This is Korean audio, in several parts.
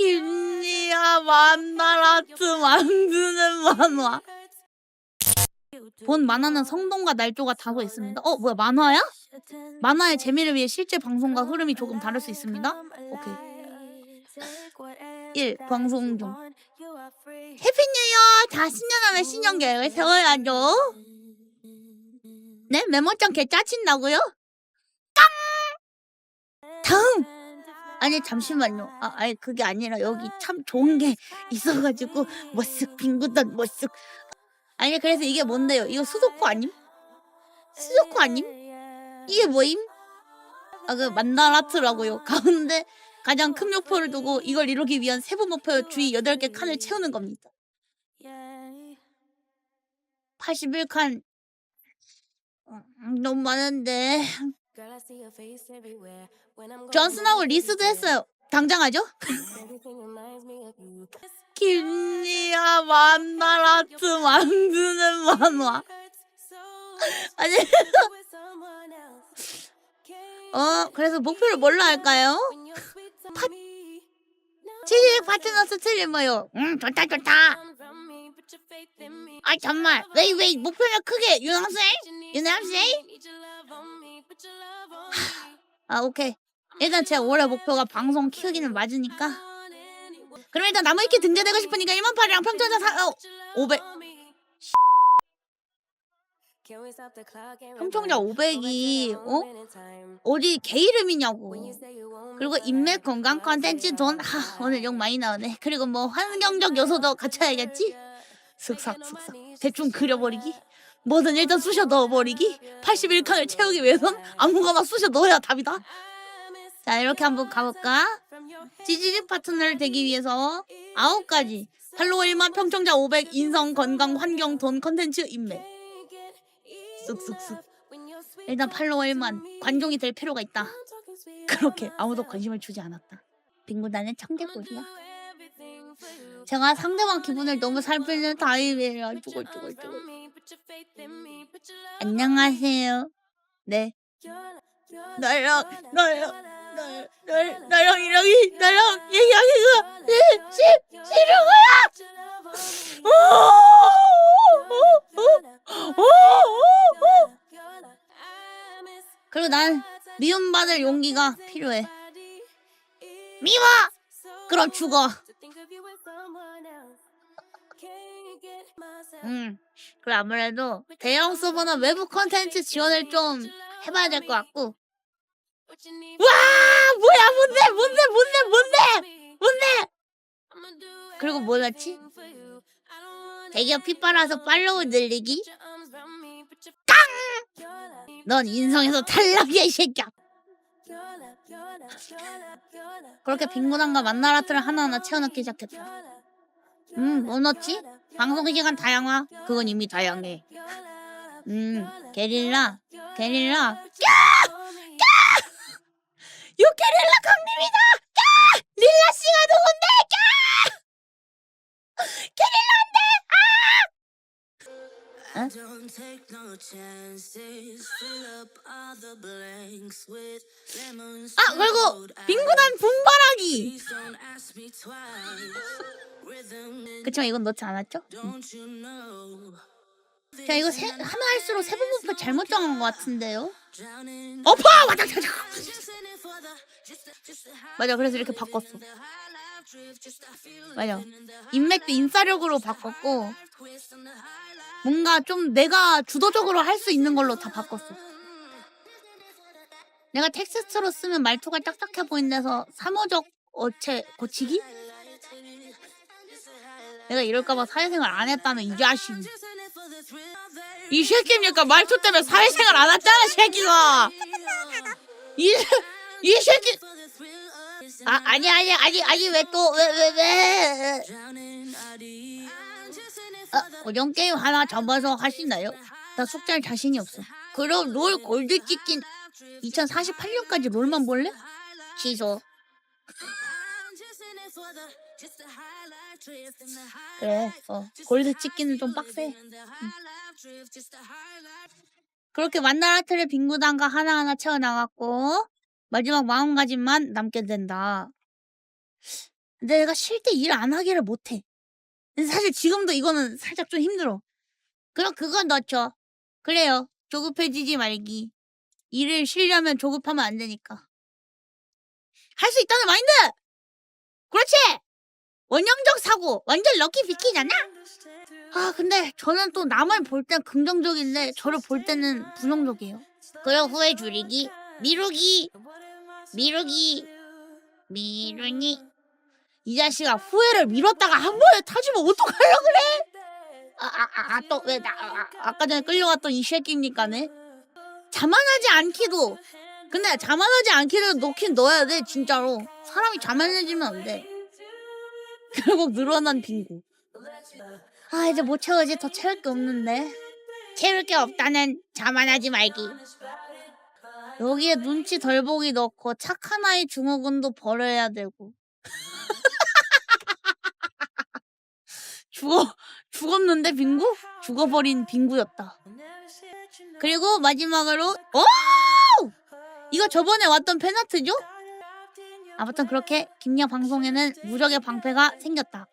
김리아 만나라트 만드는 만화. 본 만화는 성동과 날조가 다소 있습니다. 어 뭐야 만화야? 만화의 재미를 위해 실제 방송과 흐름이 조금 다를 수 있습니다. 오케이. 1. 방송 중 해피 뉴이어! 다 신년하면 신년 계획을 세워야죠. 네? 메모장 개 짜친다고요? 깡! 다음! 아니 잠시만요. 아, 아니 그게 아니라 여기 참 좋은 게 있어가지고 머쓱 빙구단 머쓱. 아니 그래서 이게 뭔데요? 이거 수도코 아님? 수도코 아님? 이게 뭐임? 아 그 만다라트라고요. 가운데 가장 큰 목표를 두고 이걸 이루기 위한 세부 목표 주위 8개 칸을 채우는 겁니다. 81칸 음, 너무 많은데 존슨하고 리스도 했어요. 당장 하죠? 김리아 만나라트 만드는 만화. 아니, 어, 그래서 목표를 뭘로 할까요? 파, 치즈 파트너스 틀리며요. 응, 좋다, 좋다. 아, 정말. 왜, 왜, 목표를 크게, 유남생? 유남생? 아, 오케이. 일단 제 올해 목표가 방송 키우기는 맞으니까. 그럼 일단 나무위키 등재되고 싶으니까 1만 8이랑 평점자 사, 어, 500. 평청자 500이, 어? 어디 개 이름이냐고. 그리고 인맥 건강 컨텐츠 돈, 하, 오늘 욕 많이 나오네. 그리고 뭐 환경적 요소도 갖춰야겠지? 슥싹, 슥싹. 대충 그려버리기? 뭐든 일단 쑤셔 넣어버리기? 81칸을 채우기 위해선 아무거나 쑤셔 넣어야 답이다. 자, 이렇게 한번 가볼까? 지지직 파트너를 되기 위해서 아홉 가지. 팔로워 1만 평청자 500 인성 건강 환경 돈 컨텐츠 인맥. 쓱쓱쓱 일단 팔로워 1만. 관종이 될 필요가 있다. 그렇게 아무도 관심을 주지 않았다. 빙구단은 청개구리야. 제가 상대방 기분을 너무 살피는 타입이에요 쭈글쭈글쭈글 안녕하세요 네 나랑 나, 나, 나랑 이랑이 나랑 얘기하기가 시, 싫은 거야. 그리고 난 미움받을 용기가 필요해. 미워. 그럼 죽어. 음, 그래 아무래도 대형 서버나 외부 컨텐츠 지원을 좀 해봐야 될 것 같고. 와, 뭐야, 뭔데, 뭔데, 뭔데, 뭔데, 뭔데? 그리고 뭐였지? 대기업 핏바라서 팔로우 늘리기? 깡! 넌 인성에서 탈락이야, 이 새끼야. 그렇게 빈곤함과 만나라트를 하나하나 채워넣기 시작했다. 음, 뭐 넣지? 방송 시간 다양화? 그건 이미 다양해. 음, 게릴라, 게릴라. 유케릴라 강림이다! 야! 릴라 씨가 누군데? 야! 게릴라 안 돼! 아! Don't take no chances. Fill up all the blanks with lemons. 아, 그리고 빈곤한 분바라기! Please don't ask me twice. Rhythm and 그치만 이건 넣지 않았죠? don't you know? 자, 이거 세, 하나 할수록 세부 목표 잘못 정한 것 같은데요? Drowning. 어퍼! 맞아, 맞아, Just in it for the, just the, just the high, 맞아, 그래서 이렇게 바꿨어. the 맞아. 인맥도 인싸력으로 바꿨고. 뭔가 좀 내가 주도적으로 할 수 있는 걸로 다 바꿨어. 내가 텍스트로 쓰면 말투가 딱딱해 보인다서 사모적 어체 고치기? 내가 이럴까봐 사회생활 안 했다는 이 자식. 이 새끼니까 말투 때문에 사회생활 안 했잖아, 새끼가. 이, 이 새끼. 아, 아니, 아니, 아니, 아니, 왜 또, 왜, 왜, 왜. 아, 고정 게임 하나 접어서 하시나요? 나 숙제할 자신이 없어. 그럼 롤 골드 찍긴 2048년까지 롤만 볼래? 취소. 그래, 어, 골드 찍기는 좀 빡세. life. 그렇게 만나라트를 빙구단과 하나하나 채워나갔고, 마지막 마음가짐만 남게 된다. 내가 쉴 때 일 안 하기를 못해. 근데 사실 지금도 이거는 살짝 좀 힘들어. 그럼 그건 넣죠. 그래요. 조급해지지 말기. 일을 쉬려면 조급하면 안 되니까. 할 수 있다는 마인드! 그렇지! 원형적 사고, 완전 럭키 비키잖아? 아, 근데 저는 또 남을 볼 땐 긍정적인데 저를 볼 때는 부정적이에요. 그럼 후회 줄이기, 미루기, 미루기, 미루니. 이 자식아 후회를 미뤘다가 한 번에 타주면 어떡하려 그래? 아, 아, 아, 아, 또, 왜, 나, 아, 아 까 전에 끌려갔던 이 새끼입니까네? 자만하지 않기도. 근데 자만하지 않기도 넣긴 넣어야 돼, 진짜로. 사람이 자만해지면 안 돼. 결국 늘어난 빙고. 아, 이제 못 채우지. 더 채울 게 없는데. 채울 게 없다는 자만하지 말기. 여기에 눈치 덜 보기 넣고 착한 아이 증후군도 버려야 되고. 죽어, 죽었는데 빙구? 죽어버린 빙구였다. 그리고 마지막으로, 오! 이거 저번에 왔던 팬아트죠? 아무튼 그렇게 김양 방송에는 무적의 방패가 생겼다.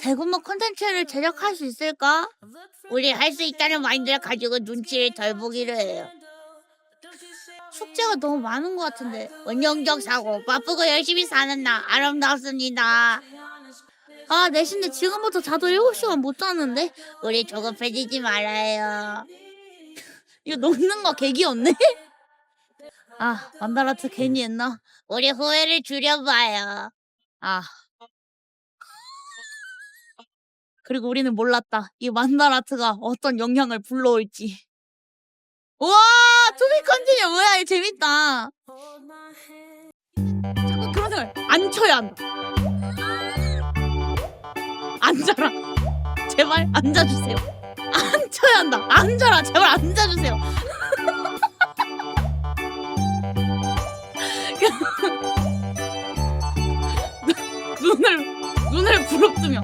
대구모 콘텐츠를 제작할 수 있을까? 우리 할 수 있다는 마인드를 가지고 눈치를 덜 보기로 해요. 숙제가 너무 많은 것 같은데 원형적 사고 바쁘고 열심히 사는 나 아름답습니다. 아 내신데 지금부터 자도 7시간 못 자는데 우리 조급해지지 말아요. 이거 녹는 거 개기였네? 아 만다라트 괜히 했나? 우리 후회를 줄여봐요. 아 그리고 우리는 몰랐다. 이 만다라트가 어떤 영향을 불러올지. 우와 투비 컨티뉴 뭐야 이거 재밌다. 자꾸 그런 생각 안 쳐야 한다. 앉아라. 제발 앉아주세요. 앉혀야 한다. 앉아라. 제발 앉아주세요. 눈을 눈을 부릅뜨며